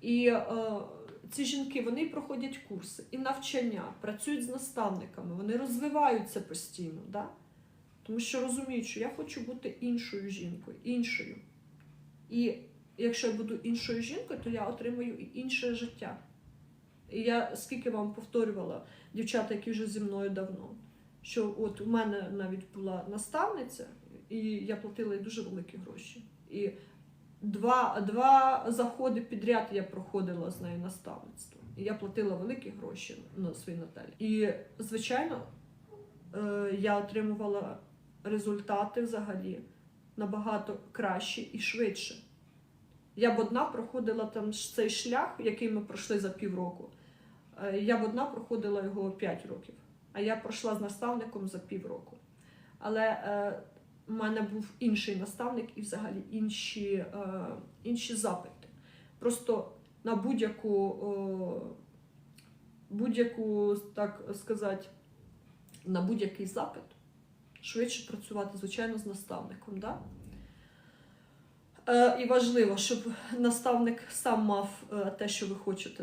І е, ці жінки вони проходять курси і навчання, працюють з наставниками, вони розвиваються постійно, да? тому що розуміють, що я хочу бути іншою жінкою, іншою. І якщо я буду іншою жінкою, то я отримаю інше життя. І я скільки вам повторювала дівчата, які вже зі мною давно, що от у мене навіть була наставниця, і я платила їй дуже великі гроші. І два, два заходи підряд я проходила з нею наставництво. І я платила великі гроші на свої Наталі. І, звичайно, е, я отримувала результати взагалі набагато кращі і швидше. Я б одна проходила там цей шлях, який ми пройшли за півроку. е, Я б одна проходила його 5 років, а я пройшла з наставником за півроку. Але е, у мене був інший наставник і взагалі інші, е, інші запити. Просто на будь-яку, о, будь-яку, так сказати, на будь-який запит швидше працювати, звичайно, з наставником. Да? Е, і важливо, щоб наставник сам мав е, те, що ви хочете.